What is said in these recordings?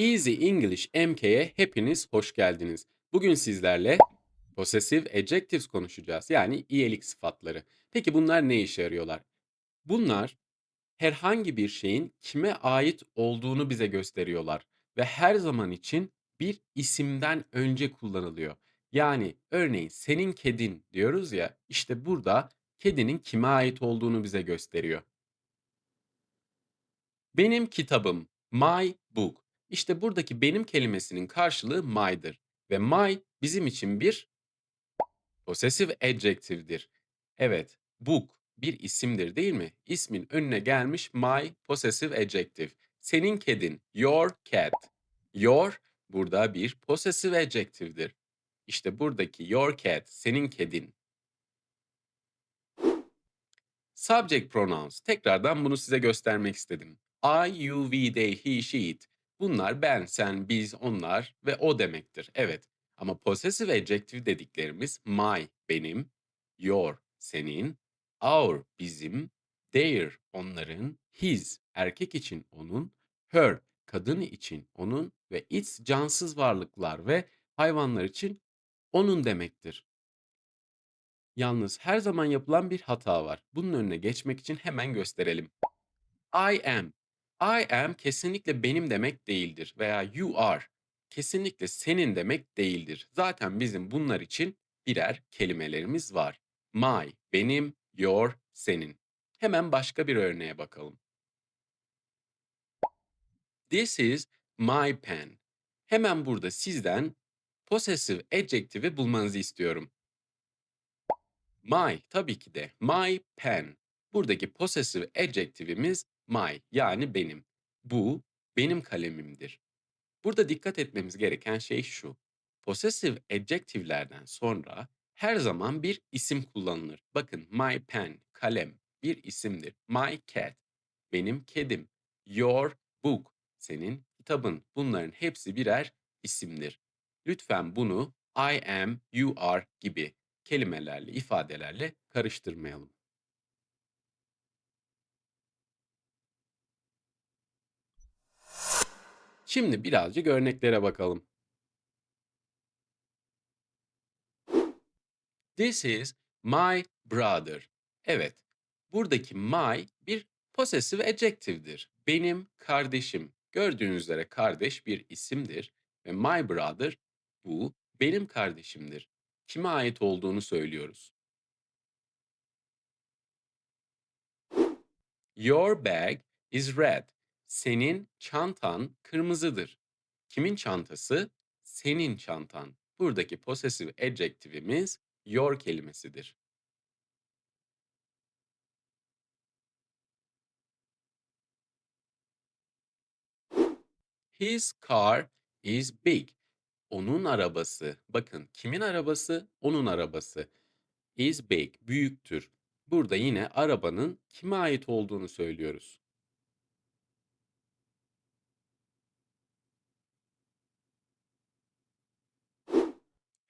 Easy English MK'ye hepiniz hoş geldiniz. Bugün sizlerle possessive adjectives konuşacağız. Yani iyilik sıfatları. Peki bunlar ne işe yarıyorlar? Bunlar herhangi bir şeyin kime ait olduğunu bize gösteriyorlar ve her zaman için bir isimden önce kullanılıyor. Yani örneğin senin kedin diyoruz ya, işte burada kedinin kime ait olduğunu bize gösteriyor. Benim kitabım, my book. İşte buradaki benim kelimesinin karşılığı my'dır ve my bizim için bir possessive adjective'dir. Evet, book bir isimdir değil mi? İsmin önüne gelmiş my possessive adjective. Senin kedin, your cat. Your burada bir possessive adjective'dir. İşte buradaki your cat, senin kedin. Subject pronouns. Tekrardan bunu size göstermek istedim. I, you, we, they, he, she, it. Bunlar ben, sen, biz, onlar ve o demektir. Evet. Ama possessive adjective dediklerimiz my, benim, your, senin, our, bizim, their, onların, his, erkek için onun, her, kadın için onun ve its, cansız varlıklar ve hayvanlar için onun demektir. Yalnız her zaman yapılan bir hata var. Bunun önüne geçmek için hemen gösterelim. I am. I am kesinlikle benim demek değildir veya you are kesinlikle senin demek değildir. Zaten bizim bunlar için birer kelimelerimiz var. My, benim, your, senin. Hemen başka bir örneğe bakalım. This is my pen. Hemen burada sizden possessive adjective'i bulmanızı istiyorum. My tabii ki de my pen. Buradaki possessive adjective'imiz my yani benim. Bu benim kalemimdir. Burada dikkat etmemiz gereken şey şu. Possessive adjective'lerden sonra her zaman bir isim kullanılır. Bakın my pen, kalem bir isimdir. My cat, benim kedim. Your book, senin kitabın. Bunların hepsi birer isimdir. Lütfen bunu I am, you are gibi kelimelerle, ifadelerle karıştırmayalım. Şimdi birazcık örneklere bakalım. This is my brother. Evet, buradaki my bir possessive adjective'dir. Benim kardeşim. Gördüğünüz üzere kardeş bir isimdir ve my brother bu benim kardeşimdir. Kime ait olduğunu söylüyoruz. Your bag is red. Senin çantan kırmızıdır. Kimin çantası? Senin çantan. Buradaki possessive adjective'imiz your kelimesidir. His car is big. Onun arabası. Bakın kimin arabası? Onun arabası. Is big. Büyüktür. Burada yine arabanın kime ait olduğunu söylüyoruz.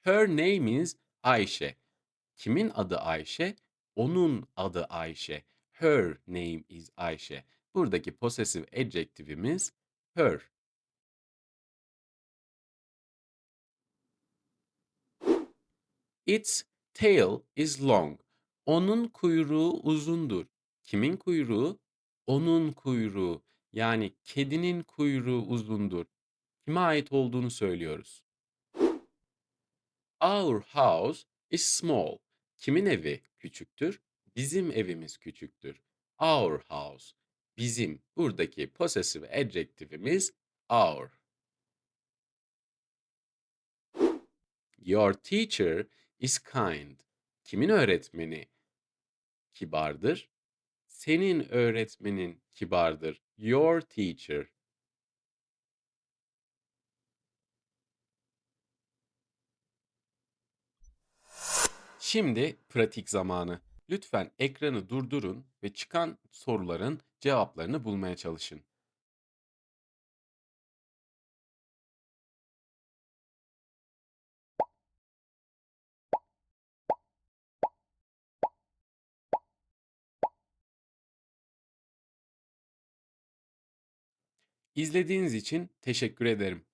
Her name is Ayşe. Kimin adı Ayşe? Onun adı Ayşe. Her name is Ayşe. Buradaki possessive adjective'imiz her. Its tail is long. Onun kuyruğu uzundur. Kimin kuyruğu? Onun kuyruğu. Yani kedinin kuyruğu uzundur. Kime ait olduğunu söylüyoruz. Our house is small. Kimin evi küçüktür? Bizim evimiz küçüktür. Our house. Bizim. Buradaki possessive adjective'imiz our. Your teacher is kind. Kimin öğretmeni kibardır? Senin öğretmenin kibardır. Your teacher. Şimdi pratik zamanı. Lütfen ekranı durdurun ve çıkan soruların cevaplarını bulmaya çalışın. İzlediğiniz için teşekkür ederim.